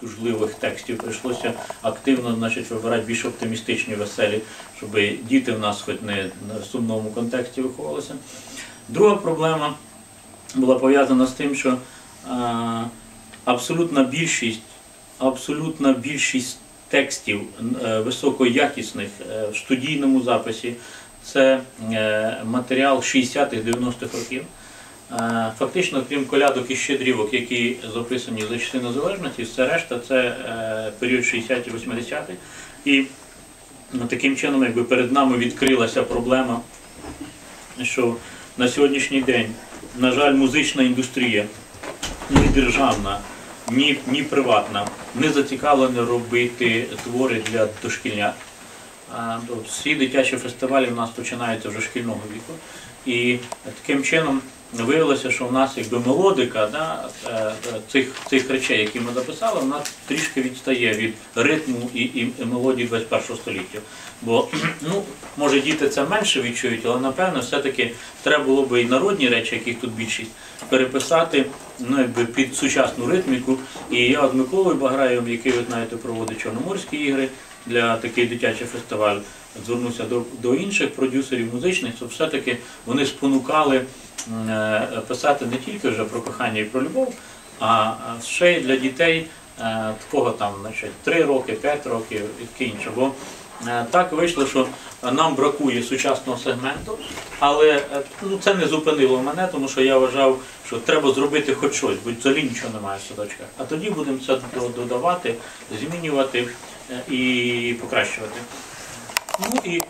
тужливих текстів. Прийшлося активно значить, вибирати більш оптимістичні, веселі, щоб діти в нас хоч не в сумному контексті виховувалися. Друга проблема була пов'язана з тим, що абсолютна більшість, абсолютна більшість текстів е, високоякісних е, в студійному записі це е, матеріал 60-х-90-х років. Е, Фактично, крім колядок і щедрівок, які записані за часи незалежності, все решта це е, період 60-80-х. І ну, таким чином, якби перед нами відкрилася проблема, що на сьогоднішній день, на жаль, музична індустрія ні державна, ні, ні приватна не зацікавлена робити твори для дошкільнят. Всі дитячі фестивалі в нас починаються вже шкільного віку. І таким чином виявилося, що в нас якби мелодика да, е, е, цих, цих речей, які ми записали, вона трішки відстає від ритму і, і, і мелодії 21 століття. Бо ну, може діти це менше відчують, але напевно все-таки треба було би і народні речі, яких тут більшість, переписати ну, якби під сучасну ритміку. І я от Миколою Баграєвим, який ви знаєте, проводить Чорноморські ігри для такий дитячий фестиваль, звернувся до, до інших продюсерів музичних, щоб все-таки вони спонукали писати не тільки вже про кохання і про любов, а ще й для дітей е, такого там, значить, 3 роки, 5 років і таке інше. Бо е, так вийшло, що нам бракує сучасного сегменту, але е, ну, це не зупинило мене, тому що я вважав, що треба зробити хоч щось, бо взагалі нічого немає в садочках. А тоді будемо це додавати, змінювати е, і покращувати. Ну і